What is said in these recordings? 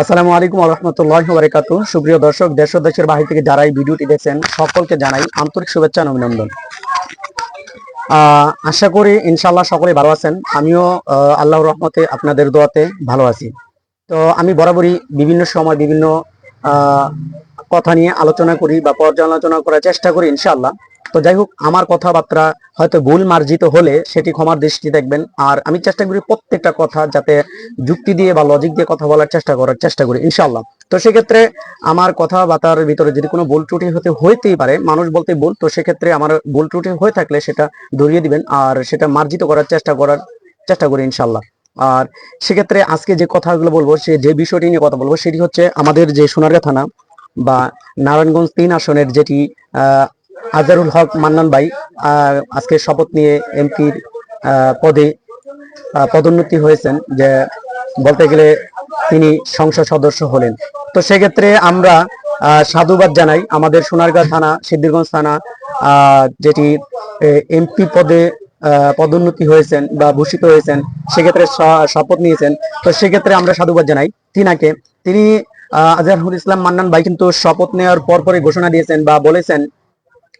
আসসালামু আলাইকুম রহমতুল্লাহ বারকাতু সুপ্রিয় দর্শক দেশ দেশের বাহির থেকে যারা এই ভিডিওটি দেখছেন সকলকে জানাই আন্তরিক শুভেচ্ছা অভিনন্দন। আশা করি ইনশাল্লাহ সকলে ভালো আছেন। আমিও আহ, আল্লাহর রহমতে আপনাদের দোয়াতে ভালো আছি। তো আমি বরাবরই বিভিন্ন সময় বিভিন্ন কথা নিয়ে আলোচনা করি বা পর্যালোচনা করার চেষ্টা করি ইনশাআল্লাহ। তো যাই হোক, আমার কথাবার্তা হয়তো ভুল মার্জিত হলে সেটি ক্ষমার দৃষ্টি দেখবেন। আর আমি চেষ্টা করি প্রত্যেকটা কথা যাতে যুক্তি দিয়ে বা লজিক দিয়ে কথা বলার চেষ্টা করার চেষ্টা করি, ইনশাআল্লাহ। তো সেক্ষেত্রে আমার কথাবার্তার ভিতরে যদি কোনো ভুল ত্রুটি হতে হইতেই পারে, মানুষ বলতে ভুল, তো সেক্ষেত্রে আমার ভুল ত্রুটি হয়ে থাকলে সেটা ধরিয়ে দিবেন আর সেটা মার্জিত করার চেষ্টা করার চেষ্টা করি ইনশাল্লাহ আর সেক্ষেত্রে আজকে যে কথাগুলো বলব, সে যে বিষয়টি নিয়ে কথা বলব, সেটি হচ্ছে আমাদের যে সোনারগাঁ থানা বা নারায়ণগঞ্জ তিন আসনের যেটি আজারুল হক মান্নান ভাই আজকে শপথ নিয়ে এমপির পদে পদোন্নতি হয়েছেন যে বলতে গেলে তিনি সংসদ সদস্য হলেন। তো সেক্ষেত্রে আমরা সাধুবাদ জানাই আমাদের সোনারগাঁ থানা, সিদ্ধিরগঞ্জ থানা যেটি এমপি পদে পদোন্নতি হয়েছেন বা ভূষিত হয়েছেন, সেক্ষেত্রে শপথ নিয়েছেন। তো সেক্ষেত্রে আমরা সাধুবাদ জানাই তিনাকে। তিনি আজহারুল ইসলাম মান্নান ভাই কিন্তু শপথ নেওয়ার পর পরে ঘোষণা দিয়েছেন বা বলেছেন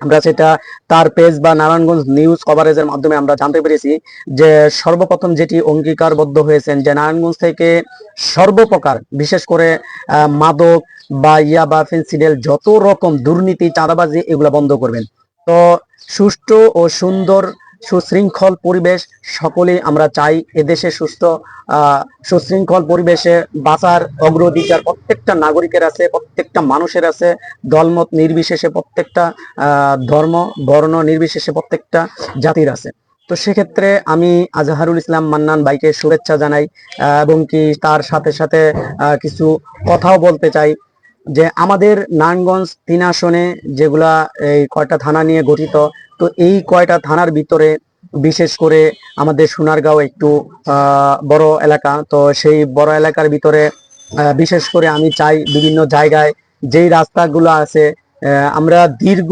আমরা সেটা তার পেজ বা নারায়ণগঞ্জ নিউজ কভারেজের মাধ্যমে আমরা জানতে পেরেছি যে সর্বপ্রথম যেটি অঙ্গীকারবদ্ধ হয়েছেন যে নারায়ণগঞ্জ থেকে সর্বপ্রকার, বিশেষ করে মাদক বা ইয়া বা ফেন্সিডেল যত রকম দুর্নীতি, চাঁদাবাজি, এগুলো বন্ধ করবেন। তো সুষ্ঠু ও সুন্দর সুশৃঙ্খল পরিবেশ সকলেই আমরা চাই এদেশে সুস্থ সুশৃঙ্খল পরিবেশে বাঁচার অগ্রাধিকার প্রত্যেকটা নাগরিকের আছে, প্রত্যেকটা মানুষের আছে। দলমত নির্বিশেষে প্রত্যেকটা ধর্ম, বর্ণ নির্বিশেষে প্রত্যেকটা জাতির আছে। তো সেক্ষেত্রে আমি আজহারুল ইসলাম মান্নান ভাইকে শুভেচ্ছা জানাই এবং কি তার সাথে সাথে কিছু কথাও বলতে চাই। যে আমাদের নারায়ণগঞ্জ তিন আসনে যেগুলা এই কয়টা থানা নিয়ে গঠিত তো এই কয়টা থানার ভিতরে বিশেষ করে আমাদের সোনারগাঁও একটু বড় এলাকা তো সেই বড় এলাকার ভিতরে বিশেষ করে আমি চাই বিভিন্ন জায়গায় যেই রাস্তাগুলো আছে আমরা দীর্ঘ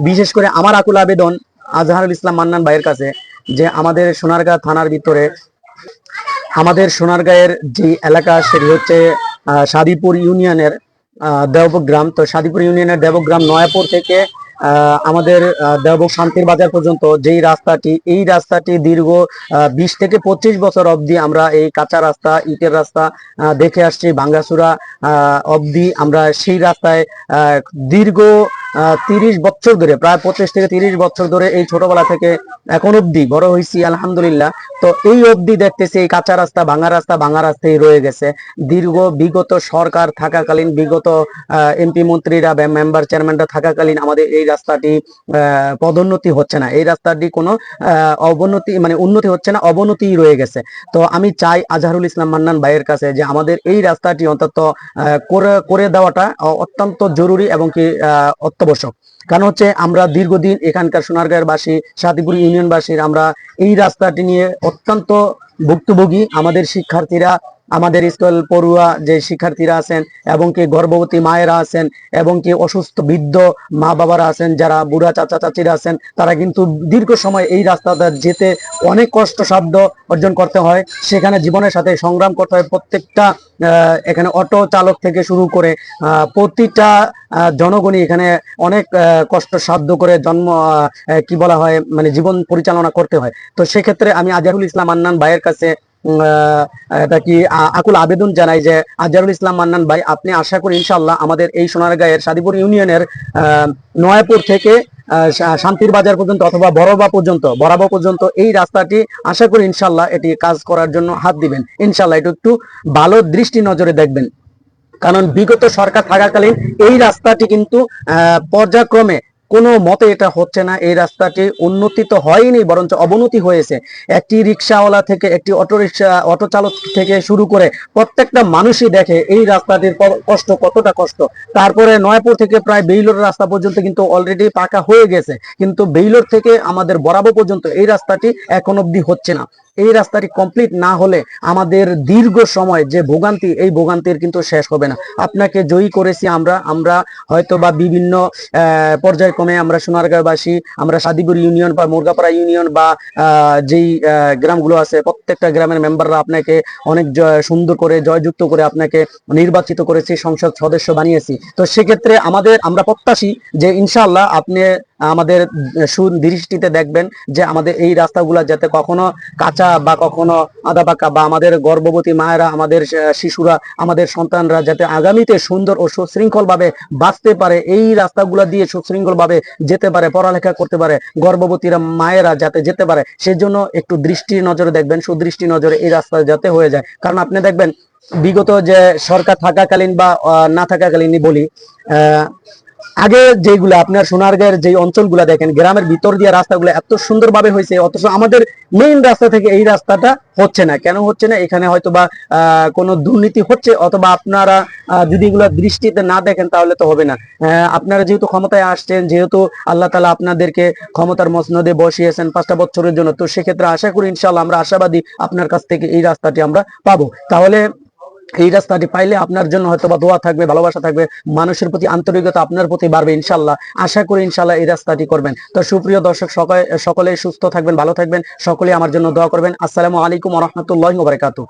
বিশেষ করে আমার আকুল আবেদন আজহারুল ইসলাম মান্নান ভাইয়ের কাছে যে আমাদের সোনারগাঁ থানার ভিতরে আমাদের সোনারগাঁয়ের যে এলাকা সেটি হচ্ছে সাদিপুর ইউনিয়নের আহ, দেওবক গ্রাম তো সাদিপুর ইউনিয়নের দেবগ্রাম নয়াপুর থেকে আমাদের দেব শান্তির বাজার পর্যন্ত যেই রাস্তাটি, এই রাস্তাটি দীর্ঘ বিশ থেকে পঁচিশ বছর অবধি আমরা এই কাঁচা রাস্তা, ইটের রাস্তা দেখে আসছি ভাঙ্গাসুরা অবধি আমরা সেই রাস্তায় দীর্ঘ তিরিশ বছর ধরে, প্রায় পঁচিশ থেকে তিরিশ বছর ধরে এই ছোটবেলা থেকে এখন অবধি বড় হয়েছি, আলহামদুলিল্লাহ। তো এই অবধি দেখতেছি এই কাঁচা রাস্তা, ভাঙা রাস্তা, ভাঙা রাস্তায় রয়ে গেছে। দীর্ঘ, বিগত সরকার থাকাকালীন, বিগত এমপি মন্ত্রীরা মেম্বার চেয়ারম্যানরা থাকাকালীন আমাদের এই রাস্তাটি পদোন্নতি হচ্ছে না। এই রাস্তাটি কোনো অবনতি মানে উন্নতি হচ্ছে না অবনতি রয়ে গেছে। তো আমি চাই আজহারুল ইসলাম মান্নান ভাইয়ের কাছে যে আমাদের এই রাস্তাটি অন্তত করে করে দেওয়াটা অত্যন্ত জরুরি এবং কি অত্যাবশ্যক। কারণ হচ্ছে আমরা দীর্ঘদিন এখানকার সোনারগাঁয়ের বাসী সাদিপুর ইউনিয়নবাসীর আমরা এই রাস্তাটি নিয়ে অত্যন্ত ভুক্তভোগী আমাদের শিক্ষার্থীরা আমাদের স্কুল পড়ুয়া যে শিক্ষার্থীরা আছেন এবং কি গর্ভবতী মায়েরা আছেন এবং কি অসুস্থ বৃদ্ধ মা বাবারা আছেন যারা বুড়া চাচা চাচিরা আছেন তারা কিন্তু দীর্ঘ সময় এই রাস্তাটা যেতে অনেক কষ্টসাধ্য অর্জন করতে হয়। সেখানে জীবনের সাথে সংগ্রাম করতে হয়। প্রত্যেকটা এখানে অটো চালক থেকে শুরু করে প্রতিটা জনগণই এখানে অনেক আহ, কষ্টসাধ্য করে জন্ম কি বলা হয় মানে জীবন পরিচালনা করতে হয়। তো সেক্ষেত্রে আমি আজহারুল ইসলাম আন্নান ভাইয়ের কাছে এটা কি আকুল আবেদন জানাই যে আজহারুল ইসলাম মান্নান ভাই, আপনি আশা করি ইনশাল্লাহ আমাদের এই সোনারগাঁয়ের সাদিপুর ইউনিয়নের নয়াপুর থেকে শান্তির বাজার পর্যন্ত অথবা বড়বা পর্যন্ত বরাবা পর্যন্ত এই রাস্তাটি, আশা করি ইনশাল্লাহ এটি কাজ করার জন্য হাত দিবেন। ইনশাল্লাহ একটু একটু ভালো দৃষ্টি নজরে দেখবেন। কারণ বিগত সরকার থাকাকালীন এই রাস্তাটি কিন্তু পর্যায়ক্রমে কোনো মতে এটা হচ্ছে না, এই রাস্তাটি উন্নতি তো হয়নি, বরঞ্চ অবনতি হয়েছে। একটি রিক্সাওয়ালা থেকে একটি অটো রিক্সা, অটো চালক থেকে শুরু করে প্রত্যেকটা মানুষই দেখে এই রাস্তাটির কষ্ট কতটা কষ্ট। তারপরে নয়াপুর থেকে প্রায় বেইলোর রাস্তা পর্যন্ত কিন্তু অলরেডি পাকা হয়ে গেছে। কিন্তু বেইলোর থেকে আমাদের বরাবর পর্যন্ত এই রাস্তাটি এখন অব্দি হচ্ছে না। এই রাস্তাটি কমপ্লিট না হলে আমাদের দীর্ঘ সময় যে ভোগান্তি, এই ভোগান্তির কিন্তু শেষ হবে না। আপনাকে জয়ী করেছি আমরা। আমরা হয়তো বা বিভিন্ন পর্যায়ক্রমে আমরা সোনারগাঁওবাসী, আমরা সাদিপুর ইউনিয়ন বা মুরগাপাড়া ইউনিয়ন বা যেই গ্রামগুলো আছে, প্রত্যেকটা গ্রামের মেম্বাররা আপনাকে অনেক সুন্দর করে, জয়যুক্ত করে আপনাকে নির্বাচিত করেছি, সংসদ সদস্য বানিয়েছি। তো সেক্ষেত্রে আমাদের, আমরা প্রত্যাশী যে ইনশাআল্লাহ আপনি আমাদের সুদৃষ্টিতে দেখবেন যে আমাদের এই রাস্তাগুলো যাতে কখনো কাঁচা বা কখনো আদা পাকা বা আমাদের গর্ভবতী মায়েরা, আমাদের শিশুরা, আমাদের সন্তানরা যাতে আগামীতে সুন্দর ও সুশৃঙ্খল ভাবে বাঁচতে পারে, এই রাস্তাগুলো দিয়ে সুশৃঙ্খল ভাবে যেতে পারে, পড়ালেখা করতে পারে, গর্ভবতীরা মায়েরা যাতে যেতে পারে, সেজন্য একটু দৃষ্টি নজরে দেখবেন, সুদৃষ্টি নজরে এই রাস্তা যাতে হয়ে যায়। কারণ আপনি দেখবেন, বিগত যে সরকার থাকাকালীন বা না থাকাকালীনই বলি আগে যেগুলো আপনার সোনারগাঁয়ের যে অঞ্চলগুলো দেখেন, গ্রামের ভিতর দিয়ে রাস্তাগুলো এত সুন্দরভাবে হয়েছে, অথচ আমাদের মেইন রাস্তা থেকে এই রাস্তাটা হচ্ছে না। কেন হচ্ছে না? এখানে হয়তো বা কোনো দুর্নীতি হচ্ছে, অথবা আপনারা যদি এগুলো দৃষ্টিতে না দেখেন তাহলে তো হবে না। আপনারা যেহেতু ক্ষমতায় আসছেন, যেহেতু আল্লাহ তালা আপনাদেরকে ক্ষমতার মসনদে বসিয়েছেন পাঁচটা বছরের জন্য, তো সেক্ষেত্রে আশা করি ইনশাল্লাহ আমরা আশাবাদী আপনার কাছ থেকে এই রাস্তাটি আমরা পাবো। তাহলে এই রাস্তাটি পাইলে আপনার জন্য হয়তো বা দোয়া থাকবে, ভালোবাসা থাকবে, মানুষের প্রতি আন্তরিকতা আপনার প্রতি বাড়বে ইনশাল্লাহ আশা করি ইনশাল্লাহ এই রাস্তাটি করবেন। তো সুপ্রিয় দর্শক, সকলে সুস্থ থাকবেন, ভালো থাকবেন সকলে আমার জন্য দোয়া করবেন। আসসালামু আলাইকুম রহমতুল্লাহ বারকাতু